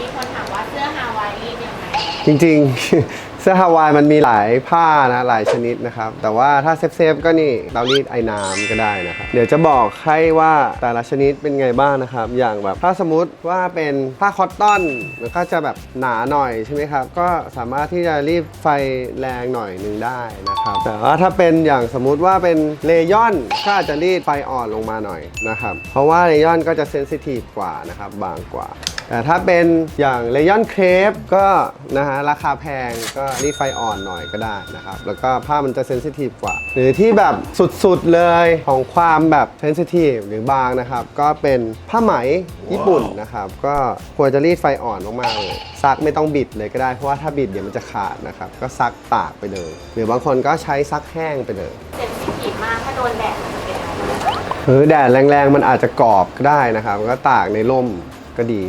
มีคนถามว่าเสื้อฮาวายรีดยังไงจริงๆ เสื้อฮาวายมันมีหลายผ้านะหลายชนิดนะครับ แต่ว่าถ้าเซฟๆก็นี่เรารีดไอ้น้ำก็ได้นะครับ เดี๋ยวจะบอกให้ว่าแต่ละชนิดเป็นไงบ้างนะครับ อย่างแบบถ้าสมมติว่าเป็นผ้าคอตตอนมันก็จะแบบหนาหน่อยใช่ไหมครับ ก็สามารถที่จะรีดไฟแรงหน่อยหนึงได้นะครับ แต่ว่าถ้าเป็นอย่างสมมุติว่าเป็นเลยอนก็อาจจะรีดไฟอ่อนลงมาหน่อยนะครับ เพราะว่าเลยอนก็จะเซนซิทีฟกว่านะครับบางกว่า แต่ถ้าเป็นอย่างเลยอนเครปก็นะฮะราคาแพงก็รีดไฟอ่อนหน่อยก็ได้นะครับ แล้วก็ผ้ามันจะเซนซิทีฟกว่า หรือที่แบบสุดๆเลยของความแบบเซนซิทีฟหรือบางนะครับ ก็เป็นผ้าไหมญี่ปุ่นนะครับ ก็ควรจะรีดไฟอ่อนมากๆเลยซักไม่ต้องบิดเลยก็ได้เพราะว่าถ้าบิดเดี๋ยวมันจะขาดนะครับ ก็ซักตากไปเลย หรือบางคนก็ใช้ซักแห้งไปเลยเซนซิทีฟมากถ้าโดนแดดมันจะเป็นอะไรหรือแดดแรงๆมันอาจจะกรอบก็ได้นะครับ ก็ตากในร่มก็ดี